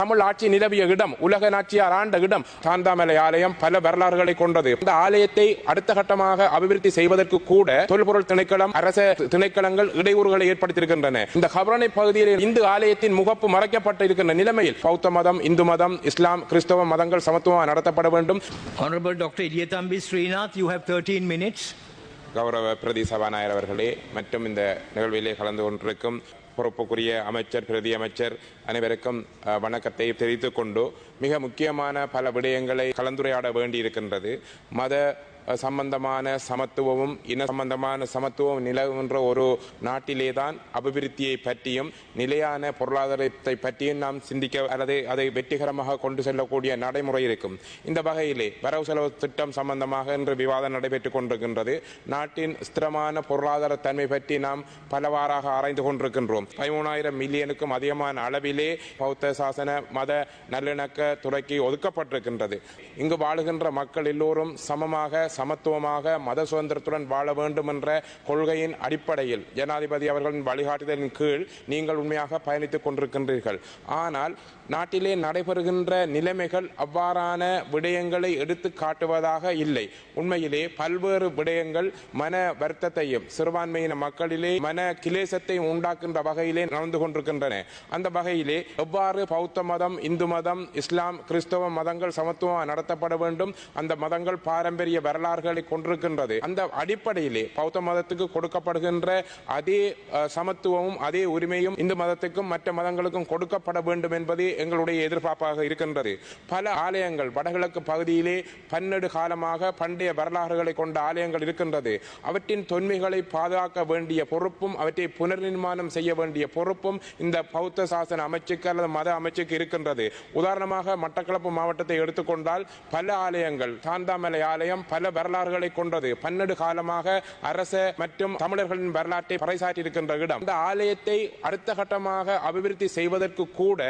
தமிழ் ஆட்சி நிலவிய இடம் உலக நாச்சியார் ஆண்ட இடம் சாந்தாமலை ஆலயம் பல வரலாறுகளை கொண்டது இந்த ஆலயத்தை அடுத்த கட்டமாக அபிவிருத்தி செய்வதற்கு கூட தொல்பொருள் திணைக்களம் அரச திணைக்களங்கள் இடையூறுகளை ஏற்படுத்தியிருக்கின்றன இந்த கபரணை பகுதியில் இந்து ஆலயத்தின் முகப்பு மறைக்கப்பட்டிருக்கின்ற நிலைமையில் பௌத்த மதம் இந்து மதம் இஸ்லாம் கிறிஸ்தவ மதங்கள் சமத்துவம் நடத்தப்பட வேண்டும் Honorable Dr. Idiyatambi Srinath, you have 13 minutes. கௌரவ பிரதி சபாநாயகர் அவர்களே மற்றும் இந்த நிகழ்விலே கலந்து கொண்டிருக்கும் பொறுப்புக்குரிய அமைச்சர் பிரதி அமைச்சர் அனைவருக்கும் வணக்கத்தை தெரிவித்துக் கொண்டு மிக முக்கியமான பல விடயங்களை கலந்துரையாட வேண்டியிருக்கின்றது. மத சம்பந்தமான சமத்துவமும் இன சம்பந்தமான சமத்துவம் நிலவுகின்ற ஒரு நாட்டிலே தான் அபிவிருத்தியை பற்றியும் நிலையான பொருளாதாரத்தை பற்றியும் நாம் சிந்திக்க அல்லது அதை வெற்றிகரமாக கொண்டு செல்லக்கூடிய நடைமுறை இருக்கும். இந்த வகையிலே வரவு செலவு திட்டம் சம்பந்தமாக இன்று விவாதம் நடைபெற்றுக் கொண்டிருக்கின்றது. நாட்டின் ஸ்திரமான பொருளாதார தன்மை பற்றி நாம் பலவாறாக ஆராய்ந்து கொண்டிருக்கின்றோம். பதிமூணாயிரம் மில்லியனுக்கும் அதிகமான அளவிலே பௌத்த சாசன மத நல்லிணக்க துறைக்கு ஒதுக்கப்பட்டிருக்கின்றது. இங்கு வாழுகின்ற மக்கள் எல்லோரும் சமமாக சமத்துவமாக மத சுதந்திரத்துடன் வாழ வேண்டும் என்ற கொள்கையின் அடிப்படையில் ஜனாதிபதி அவர்களின் வழிகாட்டுதலின் கீழ் நீங்கள் உண்மையாக பயணித்துக் கொண்டிருக்கின்றீர்கள். ஆனால் நாட்டிலே நடைபெறுகின்ற நிலைமைகள் அவ்வாறான விடயங்களை எடுத்து காட்டுவதாக இல்லை. உண்மையிலே பல்வேறு விடயங்கள் மன வருத்தத்தையும் சிறுபான்மையின மக்களிலே மன கிலேசத்தையும் உண்டாக்குகின்ற வகையிலே நடந்து கொண்டிருக்கின்றன. அந்த வகையிலே எவ்வாறு பௌத்த மதம் இந்து மதம் இஸ்லாம் கிறிஸ்தவ மதங்கள் சமத்துவம் நடத்தப்பட வேண்டும் அந்த மதங்கள் பாரம்பரிய வர வரலாறுகளை கொண்டிருக்கின்றது. அந்த அடிப்படையிலே பௌத்த மதத்துக்கு கொடுக்கப்படுகின்ற அதே சமத்துவமும் அதே உரிமையும் இந்து மதத்துக்கும் மற்ற மதங்களுக்கும் கொடுக்கப்பட வேண்டும் என்பது எங்களுடைய எதிர்பார்ப்பாக இருக்கின்றது. பல ஆலயங்கள் வடகிழக்கு பகுதியிலே பன்னெடு காலமாக பண்டைய வரலாறுகளை கொண்ட ஆலயங்கள் இருக்கின்றது. அவற்றின் தொன்மைகளை பாதுகாக்க வேண்டிய பொறுப்பும் அவற்றை புனர்நிர்மாணம் செய்ய வேண்டிய பொறுப்பும் இந்த பௌத்த சாசன அமைச்சுக்கு அல்லது மத அமைச்சுக்கு இருக்கின்றது. உதாரணமாக மட்டக்களப்பு மாவட்டத்தை எடுத்துக்கொண்டால் பல ஆலயங்கள் தாந்தாமலை ஆலயம் பல வரலாறுகளை கொண்டது. பன்னெடு காலமாக அரச மற்றும் தமிழர்களின் வரலாற்றை பறைசாற்றி இருக்கின்ற இடம். இந்த ஆலயத்தை அடுத்த கட்டமாக அபிவிருத்தி செய்வதற்கு கூட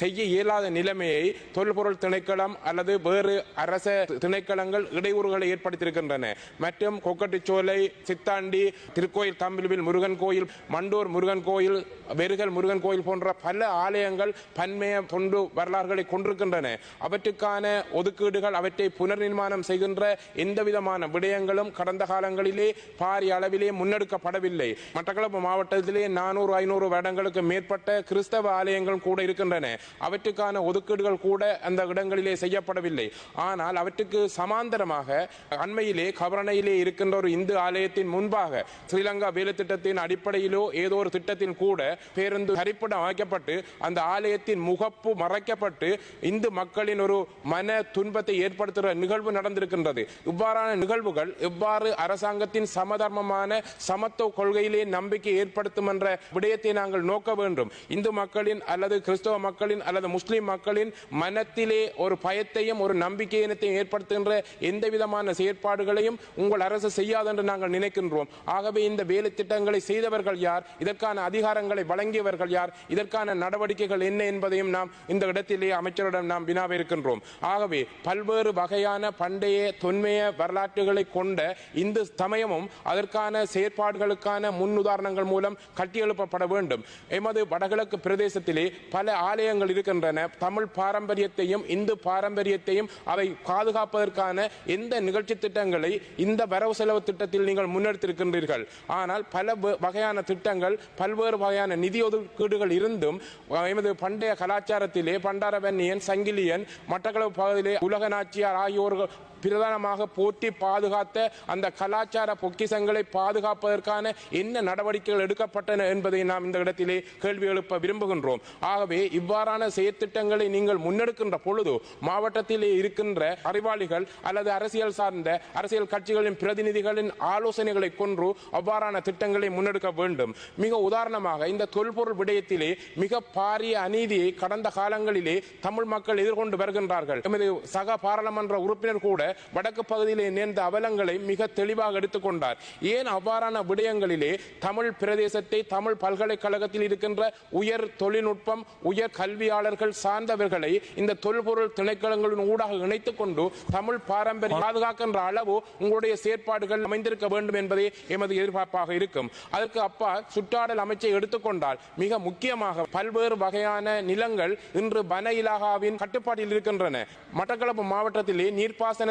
செய்ய இயலாத நிலைமையை தொல்பொருள் திணைக்களம் அல்லது வேறு அரச திணைக்களங்கள் இடையூறுகளை ஏற்படுத்தியிருக்கின்றன. மற்றும் கொக்கட்டிச்சோலை சித்தாண்டி திருக்கோயில் தம்பிலுவில் முருகன் கோயில் மண்டூர் முருகன் கோயில் வெறுகல் முருகன் கோயில் போன்ற பல ஆலயங்கள் பன்மைய தொண்டு வரலாறுகளை கொண்டிருக்கின்றன. அவற்றுக்கான ஒதுக்கீடுகள் அவற்றை புனர்நிர்மாணம் செய்கின்ற எந்த எந்தவிதமான விடயங்களும் கடந்த காலங்களிலே பாரிய அளவிலே முன்னெடுக்கப்படவில்லை. மட்டக்களப்பு மாவட்டத்திலே நானூறு ஐநூறு வருடங்களுக்கு மேற்பட்ட கிறிஸ்தவ ஆலயங்கள் கூட இருக்கின்றன. அவற்றுக்கான ஒதுக்கீடுகள் கூட அந்த இடங்களிலே செய்யப்படவில்லை. ஆனால் அவற்றுக்கு சமாந்தரமாக அண்மையிலே கவரணையிலே இருக்கின்ற ஒரு இந்து ஆலயத்தின் முன்பாக ஸ்ரீலங்கா வேலை திட்டத்தின் அடிப்படையிலோ ஏதோ ஒரு திட்டத்தின் கூட பேருந்து தரிப்பிடம் அமைக்கப்பட்டு அந்த ஆலயத்தின் முகப்பு மறைக்கப்பட்டு இந்து மக்களின் ஒரு மன துன்பத்தை ஏற்படுத்துகிற நிகழ்வு நடந்திருக்கின்றது. இவ்வாறு இவ்வாறான நிகழ்வுகள் எவ்வாறு அரசாங்கத்தின் சமதர்மமான சமத்துவ கொள்கையிலே நம்பிக்கை ஏற்படுத்தும் என்ற விடயத்தை நாங்கள் நோக்க வேண்டும். இந்து மக்களின் அல்லது கிறிஸ்தவ மக்களின் அல்லது முஸ்லிம் மக்களின் மனத்திலே ஒரு பயத்தையும் ஒரு நம்பிக்கையினத்தையும் ஏற்படுத்துகின்ற எந்த விதமான செயற்பாடுகளையும் உங்கள் அரசு செய்யாது என்று நாங்கள் நினைக்கின்றோம். ஆகவே இந்த வேலை திட்டங்களை செய்தவர்கள் யார்? இதற்கான அதிகாரங்களை வழங்கியவர்கள் யார்? இதற்கான நடவடிக்கைகள் என்ன என்பதையும் நாம் இந்த இடத்திலே அமைச்சரிடம் நாம் வினாவிருக்கின்றோம். ஆகவே பல்வேறு வகையான பண்டைய தொன்மைய வரலாற்றுகளை கொண்ட இந்து சமயமும் அதற்கான செயற்பாடுகளுக்கான முன்னுதாரணங்கள் மூலம் கட்டியெழுப்பப்பட வேண்டும். எமது வடகிழக்கு பிரதேசத்திலே பல ஆலயங்கள் இருக்கின்றன. தமிழ் பாரம்பரியத்தையும் இந்து பாரம்பரியத்தையும் அவை பாதுகாப்பதற்கான எந்த நிகழ்ச்சி திட்டங்களை இந்த வரவு செலவு திட்டத்தில் நீங்கள் முன்னெடுத்திருக்கின்றீர்கள். ஆனால் பல வ- வகையான திட்டங்கள் பல்வேறு வகையான நிதி ஒதுக்கீடுகள் இருந்தும் எமது பண்டைய கலாச்சாரத்திலே பண்டாரவன்னியன் சங்கிலியன் மட்டக்களவு பகுதியிலே உலக நாச்சியார் ஆகியோர்கள் பிரதானமாக போற்றி பாதுகாத்த அந்த கலாச்சார பொக்கிசங்களை பாதுகாப்பதற்கான என்ன நடவடிக்கைகள் எடுக்கப்பட்டன என்பதை நாம் இந்த இடத்திலே கேள்வி எழுப்ப விரும்புகின்றோம். ஆகவே இவ்வாறான செயற்திட்டங்களை நீங்கள் முன்னெடுக்கின்ற பொழுது மாவட்டத்திலே இருக்கின்ற அறிவாளிகள் அல்லது அரசியல் சார்ந்த அரசியல் கட்சிகளின் பிரதிநிதிகளின் ஆலோசனைகளை கொன்று அவ்வாறான திட்டங்களை முன்னெடுக்க வேண்டும். மிக உதாரணமாக இந்த தொல்பொருள் விடயத்திலே மிக பாரிய அநீதியை கடந்த காலங்களிலே தமிழ் மக்கள் எதிர்கொண்டு வருகின்றார்கள். எமது சக பாராளுமன்ற உறுப்பினர் கூட வடக்கு பகுதியிலே நேர்ந்த அவலங்களை மிக தெளிவாக எடுத்துக்கொண்டார். ஏன் அவ்வாறான விடயங்களிலே தமிழ் பிரதேசத்தை தமிழ் பல்கலைக்கழகத்தில் இருக்கின்ற உயர் தொழில்நுட்பம் உயர் கல்வியாளர்கள் சார்ந்தவர்களை இந்த தொல்பொருள் திணைக்களங்களின் ஊடாக இணைத்துக் கொண்டு தமிழ் பாரம்பரிய பாதுகாக்கின்ற அளவு உங்களுடைய செயற்பாடுகள் அமைந்திருக்க வேண்டும் என்பதே எமது எதிர்பார்ப்பாக இருக்கும். அதற்கு அப்பா சுற்றாடல் அமைச்சை எடுத்துக்கொண்டால் மிக முக்கியமாக பல்வேறு வகையான நிலங்கள் இன்று வன இலாகாவின் கட்டுப்பாட்டில் இருக்கின்றன. மட்டக்களப்பு மாவட்டத்திலே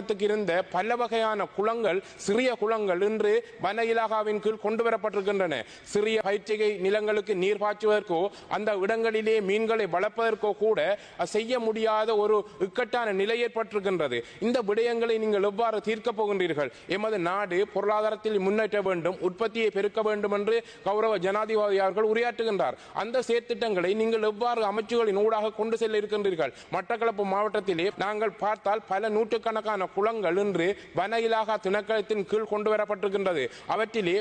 காலத்துக்கு இருந்த பல வகையான குளங்கள் சிறிய குளங்கள் இன்று வன இலாகாவின் கீழ் கொண்டு வரப்பட்டிருக்கின்றன சிறிய பயிற்சிகை நிலங்களுக்கு நீர் பாய்ச்சுவதற்கோ அந்த இடங்களிலே மீன்களை வளர்ப்பதற்கோ கூட செய்ய முடியாத ஒரு இக்கட்டான நிலை ஏற்பட்டிருக்கின்றது. இந்த விடயங்களை நீங்கள் எவ்வாறு தீர்க்கப் போகின்றீர்கள்? எமது நாடு பொருளாதாரத்தில் முன்னேற்ற வேண்டும் உற்பத்தியை பெருக்க வேண்டும் என்று கௌரவ ஜனாதிபதி அவர்கள் உரையாற்றுகின்றார். அந்த செயற்திட்டங்களை நீங்கள் எவ்வாறு அமைச்சுகளின் ஊடாக கொண்டு செல்ல இருக்கின்றீர்கள்? மட்டக்களப்பு மாவட்டத்திலே நாங்கள் பார்த்தால் பல நூற்றுக்கணக்கான குளங்கள் இன்று வன இலாகா திணைக்களத்தின் கீழ் கொண்டு வரப்பட்டிருக்கின்றது அவற்றிலே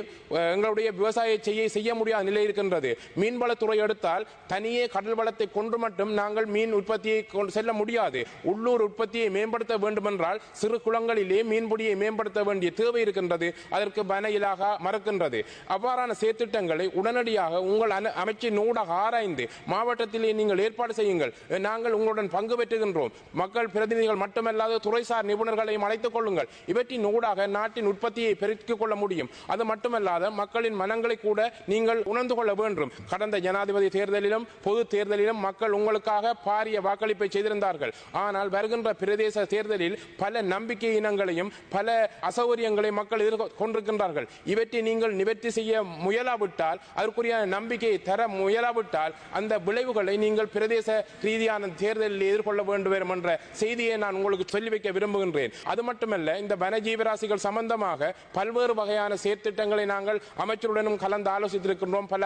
எங்களுடைய விவசாய செய்ய செய்ய முடியாத நிலை இருக்கின்றது. மீன்வளத்துறை எடுத்தால் தனியே கடல் வளத்தை கொண்டு மட்டும் நாங்கள் மீன் உற்பத்தியை கொண்டு செல்ல முடியாது. உள்ளூர் உற்பத்தியை மேம்படுத்த வேண்டுமென்றால் சிறு குளங்களிலே மீன்பிடியை மேம்படுத்த வேண்டிய தேவை இருக்கின்றது. அதற்கு வன இலாகா மறக்கின்றது. அவ்வாறான செயற்திட்டங்களை உடனடியாக உங்கள் அமைச்சின் ஊடாக ஆராய்ந்து மாவட்டத்திலே நீங்கள் ஏற்பாடு செய்யுங்கள். நாங்கள் உங்களுடன் பங்கு பெற்றுகின்றோம். மக்கள் பிரதிநிதிகள் மட்டுமல்லாத துறைசார் நிபுணர்கள் நிபுணர்களையும் அழைத்துக் கொள்ளுங்கள். இவற்றின் ஊடாக நாட்டின் உற்பத்தியை பெருக்கிக் கொள்ள முடியும். அது மட்டுமல்லாத மக்களின் மனங்களை கூட நீங்கள் உணர்ந்து கொள்ள வேண்டும். கடந்த ஜனாதிபதி தேர்தலிலும் பொது தேர்தலிலும் மக்கள் உங்களுக்காக பாரிய வாக்களிப்பை செய்திருந்தார்கள். ஆனால் வருகின்ற பிரதேச தேர்தலில் பல நம்பிக்கை இனங்களையும் பல அசௌகரியங்களையும் மக்கள் எதிர்கொ- கொண்டிருக்கின்றார்கள் இவற்றை நீங்கள் நிவர்த்தி செய்ய முயலாவிட்டால் அதற்குரிய நம்பிக்கையை தர முயலாவிட்டால் அந்த விளைவுகளை நீங்கள் பிரதேச ரீதியான தேர்தலில் எதிர்கொள்ள வேண்டும் என்ற செய்தியை நான் உங்களுக்கு சொல்லி வைக்க விரும்புகின்றேன். அது மட்டுமல்ல இந்த வனஜீவராசிகள் சம்பந்தமாக பல்வேறு வகையான செயற்திட்டங்களை நாங்கள் அமைச்சருடனும் கலந்து ஆலோசித்திருக்கின்றோம். பல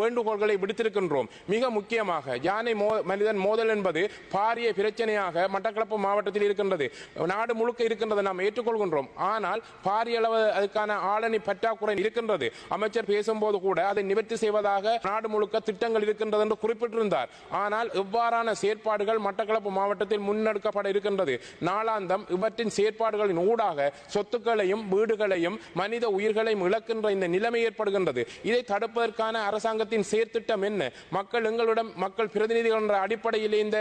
வேண்டுகோள்களை விடுத்திருக்கின்றோம். மிக முக்கியமாக யானை மோ மனிதன் மோதல் என்பது பாரிய பிரச்சனையாக மட்டக்களப்பு மாவட்டத்தில் இருக்கின்றது. நாடு முழுக்க இருக்கின்றது நாம் ஏற்றுக்கொள்கின்றோம். ஆனால் பாரிய அளவு அதுக்கான ஆளணி பற்றாக்குறை இருக்கின்றது. அமைச்சர் பேசும்போது கூட அதை நிவர்த்தி செய்வதாக நாடு முழுக்க திட்டங்கள் இருக்கின்றது என்று குறிப்பிட்டிருந்தார். ஆனால் இவ்வாறான செயற்பாடுகள் மட்டக்களப்பு மாவட்டத்தில் முன்னெடுக்கப்பட இருக்கின்றது. நாளாந்தம் இவற்றின் செயற்பாடுகளின் ஊடாக சொத்துக்களையும் வீடுகளையும் மனித உயிர்களையும் இழக்கின்ற இந்த நிலைமை ஏற்படுகின்றது. இதை தடுப்பதற்கான அரசாங்கத்தின் செயற்திட்டம் என்ன? மக்கள் எங்களிடம் மக்கள் பிரதிநிதிகள் என்ற அடிப்படையில் இந்த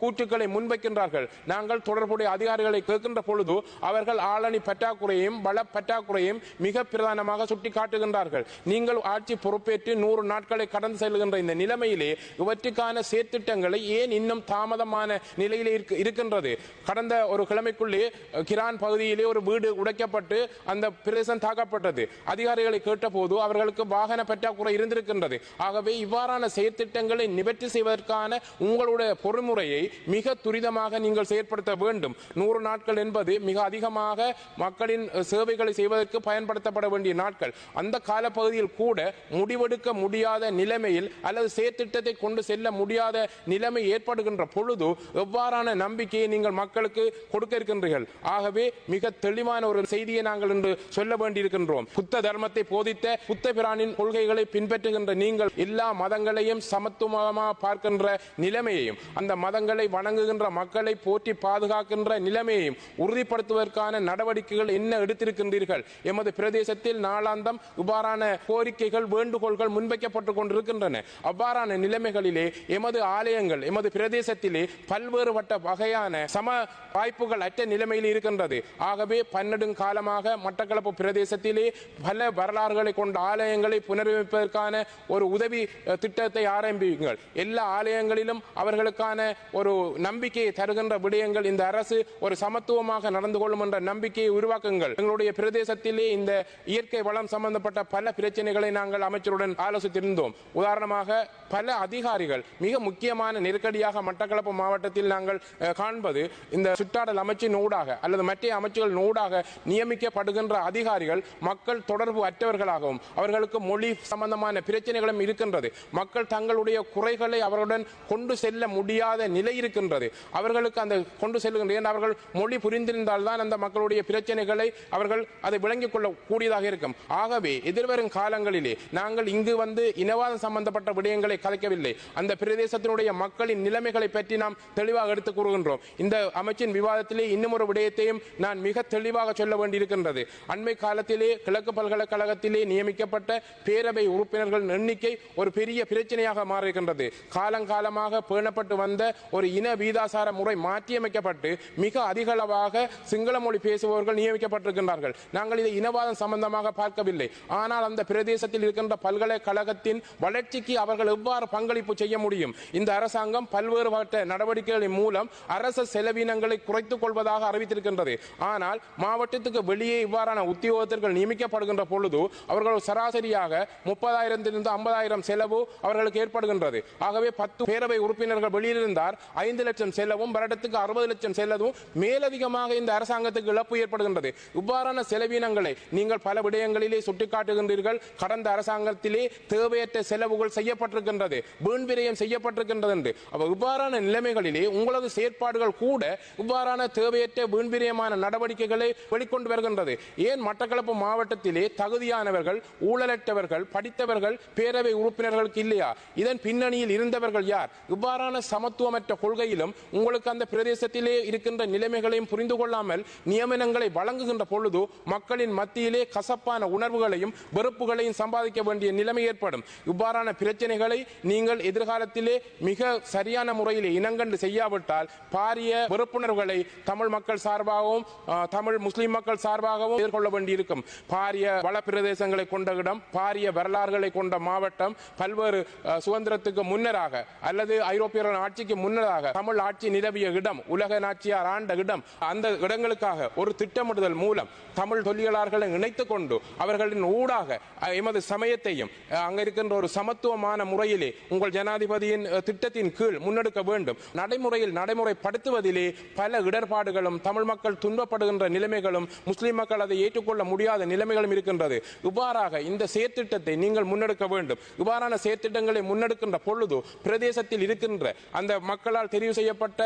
கூற்றுக்களை முன்வைக்கின்றார்கள். நாங்கள் தொடர்புடைய அதிகாரிகளை கேட்கின்ற பொழுது அவர்கள் ஆளணி பற்றாக்குறையையும் பல பற்றாக்குறையும் மிக பிரதானமாக சுட்டி காட்டுகின்றார்கள் நீங்கள் ஆட்சி பொறுப்பேற்று நூறு நாட்களை கடந்து செல்கின்ற இந்த நிலைமையிலே இவற்றுக்கான செயற்திட்டங்களை ஏன் இன்னும் தாமதமான நிலையிலே இருக்கின்றது? கடந்த ஒரு கிழமைக்குள்ளே கிரான் பகுதியிலே ஒரு வீடு உடைக்கப்பட்டு அந்த பிரதேசம் தாக்கப்பட்டது. அதிகாரிகளை கேட்டபோது அவர்களுக்கு வாகன பற்றாக்குறை இருந்திருக்கின்றது. ஆகவே இவ்வாறான செயற்திட்டங்களை நிவர்த்தி செய்வதற்கான உங்களுடைய பொறுமுறையை மிக துரிதமாக நீங்கள் செயற்படுத்த வேண்டும். நூறு நாட்கள் என்பது மிக அதிகமாக மக்களின் சேவைகளை செய்வதற்கு பயன்படுத்தப்பட வேண்டிய நாட்கள். அந்த காலப்பகுதியில் கூட முடிவெடுக்க முடியாத நிலைமையில் அல்லது செயற்திட்டத்தை கொண்டு செல்ல முடியாத நிலைமை ஏற்படுகின்ற பொழுது எவ்வாறான நம்பிக்கையை நீங்கள் மக்களுக்கு கொடுக்க இருக்கின்றீர்கள்? ஆகவே மிக தெளிவான ஒரு செய்தியை நாங்கள் இன்று சொல்ல வேண்டியிருக்கின்றோம். புத்த தர்மத்தை போதித்த புத்த பிரானின் கொள்கைகளை பின்பற்றுகின்ற நீங்கள் எல்லா மதங்களையும் சமத்துவமாக பார்க்கின்ற நிலைமையையும் அந்த மதங்களை வணங்குகின்ற மக்களை போற்றி பாதுகாக்கின்ற நிலைமையையும் உறுதிப்படுத்துவதற்கான நடவடிக்கைகள் என்ன எடுத்திருக்கின்றீர்கள்? எமது பிரதேசத்தில் நாளாந்தம் இவ்வாறான கோரிக்கைகள் வேண்டுகோள்கள் முன்வைக்கப்பட்டுக் கொண்டிருக்கின்றன. அவ்வாறான நிலைமைகளிலே எமது ஆலயங்கள் எமது பிரதேசத்திலே பல்வேறு வட்ட வகையான சம வாய்ப்புகள் அற்ற நிலைமையில் இருக்கின்றது. ஆகவே பன்னெடுங்காலமாக மட்டக்களப்பு பிரதேசத்திலே பல வரலாறுகளை கொண்ட ஆலயங்களை புனரமைப்பதற்கான ஒரு உதவி திட்டத்தை ஆரம்பியுங்கள். எல்லா ஆலயங்களிலும் அவர்களுக்கான ஒரு நம்பிக்கையை தருகின்ற விடயங்கள் இந்த அரசு ஒரு சமத்துவமாக நடந்து கொள்ளும் என்ற நம்பிக்கையை உருவாக்குங்கள். எங்களுடைய பிரதேசத்திலே இந்த இயற்கை வளம் சம்பந்தப்பட்ட பல பிரச்சனைகளை நாங்கள் அமைச்சருடன் ஆலோசித்திருந்தோம். உதாரணமாக பல அதிகாரிகள் மிக முக்கியமான நெருக்கடியாக மட்டக்களப்பு மாவட்டத்தில் நாங்கள் காண்பது இந்த சுற்றாடல் அமைச்சின் ஊடாக அல்லது மற்ற அமைச்சுகளின் ஊடாக நியமிக்கப்படுகின்ற அதிகாரிகள் மக்கள் தொடர்பு அற்றவர்களாகவும் அவர்களுக்கு மொழி சம்பந்தமான பிரச்சனைகளும் இருக்கின்றது. மக்கள் தங்களுடைய குறைகளை அவர்களுடன் கொண்டு செல்ல முடியாத நிலை இருக்கின்றது. அவர்களுக்கு அந்த கொண்டு செல்கின்ற அவர்கள் மொழி புரிந்திருந்தால் தான் அந்த மக்களுடைய பிரச்சனைகளை அவர்கள் அதை விளங்கிக் கொள்ள கூடியதாக இருக்கும். ஆகவே எதிர்வரும் காலங்களிலே நாங்கள் இங்கு வந்து இனவாதம் சம்பந்தப்பட்ட விடயங்களை கலைக்கவில்லை. அந்த பிரதேசத்தினுடைய மக்களின் நிலைமைகளை பற்றி நாம் தெளிவாக எடுத்துக் கூறுகின்றோம். இந்த அமைச்சின் விவாதத்திலே இன்னும் ஒரு விடயத்தையும் நான் மிக தெளிவாக சொல்ல வேண்டியிருக்கின்றது. அண்மை காலத்திலே கிழக்கு பல்கலைக்கழகத்திலே நியமிக்கப்பட்ட பேரவை உறுப்பினர்கள் எண்ணிக்கை ஒரு பெரிய பிரச்சனையாக மாறியிருக்கின்றது. காலங்காலமாக பேணப்பட்டு வந்த ஒரு இன வீதாசார முறை மாற்றியமைக்கப்பட்டு மிக அதிகளவாக சிங்கள மொழி பேசுபவர்கள் நியமிக்கப்பட்டிருக்கின்றார்கள். நாங்கள் இதை இனவாதம் சம்பந்தமாக பார்க்கவில்லை. ஆனால் அந்த பிரதேசத்தில் இருக்கின்ற பல்கலைக்கழகத்தின் வளர்ச்சிக்கு அவர்கள் எவ்வாறு பங்களிப்பு செய்ய முடியும்? இந்த அரசாங்கம் பல்வேறுபட்ட நடவடிக்கைகளின் மூலம் அரச செலவினங்களை குறைத்துக் கொள்வதாக அறிவித்திருக்கின்றது. ஆனால் மாவட்டத்துக்கு வெளியே இவ்வாறான உத்தியோகத்தர்கள் நியமிக்கப்படுகின்ற பொழுது அவர்கள் சராசரியாக முப்பதாயிரத்திலிருந்து ஐம்பதாயிரம் செலவு அவர்களுக்கு ஏற்படுகின்றது. ஆகவே பத்து பேரவை உறுப்பினர்கள் வெளியிலிருந்தார் ஐந்து லட்சம் செலவும் வருடத்துக்கு அறுபது லட்சம் செலவும் மேலதிகமாக இந்த அரசாங்கத்துக்கு இழப்பு ஏற்படுகின்றது. இவ்வாறான செலவினங்களை நீங்கள் பல விடயங்களிலே சுட்டிக்காட்டுகின்றீர்கள். கடந்த அரசாங்கத்திலே தேவையற்ற செலவுகள் செய்யப்பட்டிருக்கின்றது. வீண்விரயம் செய்யப்பட்டிருக்கின்றது என்று. இவ்வாறான நிலைமைகளிலே உங்களது செயற்பாடுகள் கூட இவ்வாறான தேவையற்ற வீண்பிரியமான நடவடிக்கைகளை வெளிக்கொண்டு வருகின்றது. ஏன் மட்டக்களப்பு மாவட்டத்திலே தகுதியானவர்கள் ஊழலற்றவர்கள் படித்தவர்கள் பேரவை உறுப்பினர்களுக்கு இல்லையா? இதன் பின்னணியில் இருந்தவர்கள் யார்? இவ்வாறான சமத்துவமற்ற கொள்கையிலும் உங்களுக்கு அந்த பிரதேசத்திலே இருக்கின்ற நிலைமைகளையும் புரிந்து கொள்ளாமல் நியமனங்களை வழங்குகின்ற பொழுது மக்களின் மத்தியிலே கசப்பான உணர்வுகளையும் வெறுப்புகளையும் சம்பாதிக்க வேண்டிய நிலைமை ஏற்படும். இவ்வாறான பிரச்சனைகளை நீங்கள் எதிர்காலத்திலே மிக சரியான முறையில் இனங்கண்டு செய்யாவிட்டால் பாரிய வெறுப்புணர்வுகளை தமிழ் மக்கள் மக்கள் சார்பாகவும் தமிழ் முஸ்லிம் மக்கள் சார்பாகவும் எதிர்கொள்ள வேண்டியிருக்கும். பாரிய வள பிரதேசங்களை கொண்ட இடம் பாரிய வரலாறுகளை கொண்ட மாவட்டம் பல்வேறு சுதந்திரத்துக்கு முன்னராக அல்லது ஐரோப்பியர்கள் ஆட்சிக்கு முன்னதாக தமிழ் ஆட்சி நிலவிய இடம் உலக நாச்சியார் ஆண்ட இடம். அந்த இடங்களுக்காக ஒரு திட்டமிடுதல் மூலம் தமிழ் தொழிலாளர்களை இணைத்துக் கொண்டு அவர்களின் ஊடாக எமது சமயத்தையும் அங்க இருக்கின்ற ஒரு சமத்துவமான முறையிலே உங்கள் ஜனாதிபதியின் திட்டத்தின் கீழ் முன்னெடுக்க வேண்டும். நடைமுறையில் நடைமுறைப்படுத்துவதிலே பல இடர்பாடுகளும் தமிழ் மக்கள் துன்பப்படுகின்ற நிலைமைகளும் முஸ்லீம் மக்கள் அதை ஏற்றுக்கொள்ள முடியாத நிலைமைகளும் இருக்கின்றது. இவ்வாறாக இந்த செயற்திட்டத்தை நீங்கள் முன்னெடுக்க வேண்டும். இவ்வாறான செயற்திட்டங்களை முன்னெடுக்கின்ற பொழுது பிரதேசத்தில் இருக்கின்ற அந்த மக்களால் தெரிவு செய்யப்பட்ட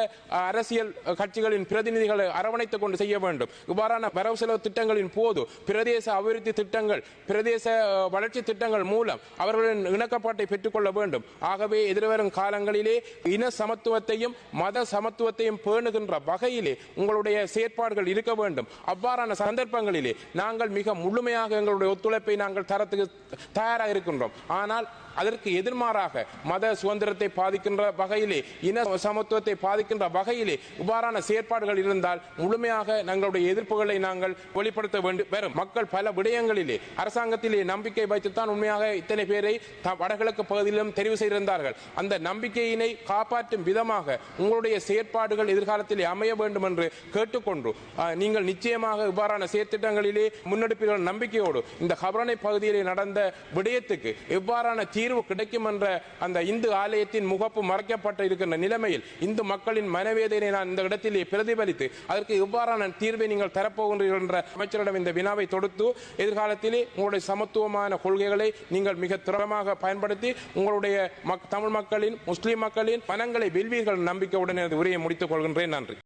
அரசியல் கட்சிகளின் பிரதிநிதிகளை அரவணைத்துக் கொண்டு செய்ய வேண்டும். இவ்வாறான வரவு செலவு திட்டங்களின் போது பிரதேச அபிவிருத்தி திட்டங்கள் பிரதேச வளர்ச்சி திட்டங்கள் மூலம் அவர்களின் இணக்கப்பாட்டை பெற்றுக்கொள்ள வேண்டும். ஆகவே எதிர்வரும் காலங்களிலே இன சமத்துவத்தையும் மத சமத்துவத்தையும் பேணுகின்ற வகையிலே உங்களுடைய செயற்பாடுகள் இருக்க வேண்டும். அவ்வாறான சந்தர்ப்பங்களிலே நாங்கள் மிக முழுமையாக எங்களுடைய ஒத்துழைப்பை நாங்கள் தரத்துக்கு தயாராக இருக்கின்றோம். ஆனால் அதற்கு எதிர்மாறாக மத சுதந்திரத்தை பாதிக்கின்ற வகையிலே இன சமத்துவத்தை பாதிக்கின்ற வகையிலே இவ்வாறான செயற்பாடுகள் இருந்தால் முழுமையாக எங்களுடைய எதிர்ப்புகளை நாங்கள் வெளிப்படுத்த வேண்டும். வரும் மக்கள் பல விடயங்களிலே அரசாங்கத்திலே நம்பிக்கை வைத்துத்தான் உண்மையாக இத்தனை பேரை வடகிழக்கு பகுதியிலும் தெரிவு செய்திருந்தார்கள். அந்த நம்பிக்கையினை காப்பாற்றும் விதமாக உங்களுடைய செயற்பாடுகள் எதிர்காலத்திலே அமைய வேண்டும் என்று கேட்டுக்கொண்டு நீங்கள் நிச்சயமாக இவ்வாறான செயற்திட்டங்களிலே முன்னெடுப்பீர்கள் நம்பிக்கையோடு இந்த ஹபரணை பகுதியிலே நடந்த விடயத்துக்கு எவ்வாறான தீர்வு கிடைக்கும் என்ற அந்த இந்து ஆலயத்தின் முகப்பு மறைக்கப்பட்டு இருக்கின்ற நிலைமையில் இந்து மக்களின் மனவேதனை நான் இந்த இடத்திலே பிரதிபலித்து அதற்கு இவ்வாறான தீர்வை நீங்கள் தரப்போகின்றீர்கள் என்ற அமைச்சரிடம் இந்த வினாவை தொடுத்து எதிர்காலத்திலே உங்களுடைய சமத்துவமான கொள்கைகளை நீங்கள் மிக திறமாக பயன்படுத்தி உங்களுடைய மக்- தமிழ் மக்களின் முஸ்லிம் மக்களின் மனங்களை வெல்வீர்கள் நம்பிக்கையுடன் எனது உரையை முடித்துக் கொள்கின்றேன். நன்றி.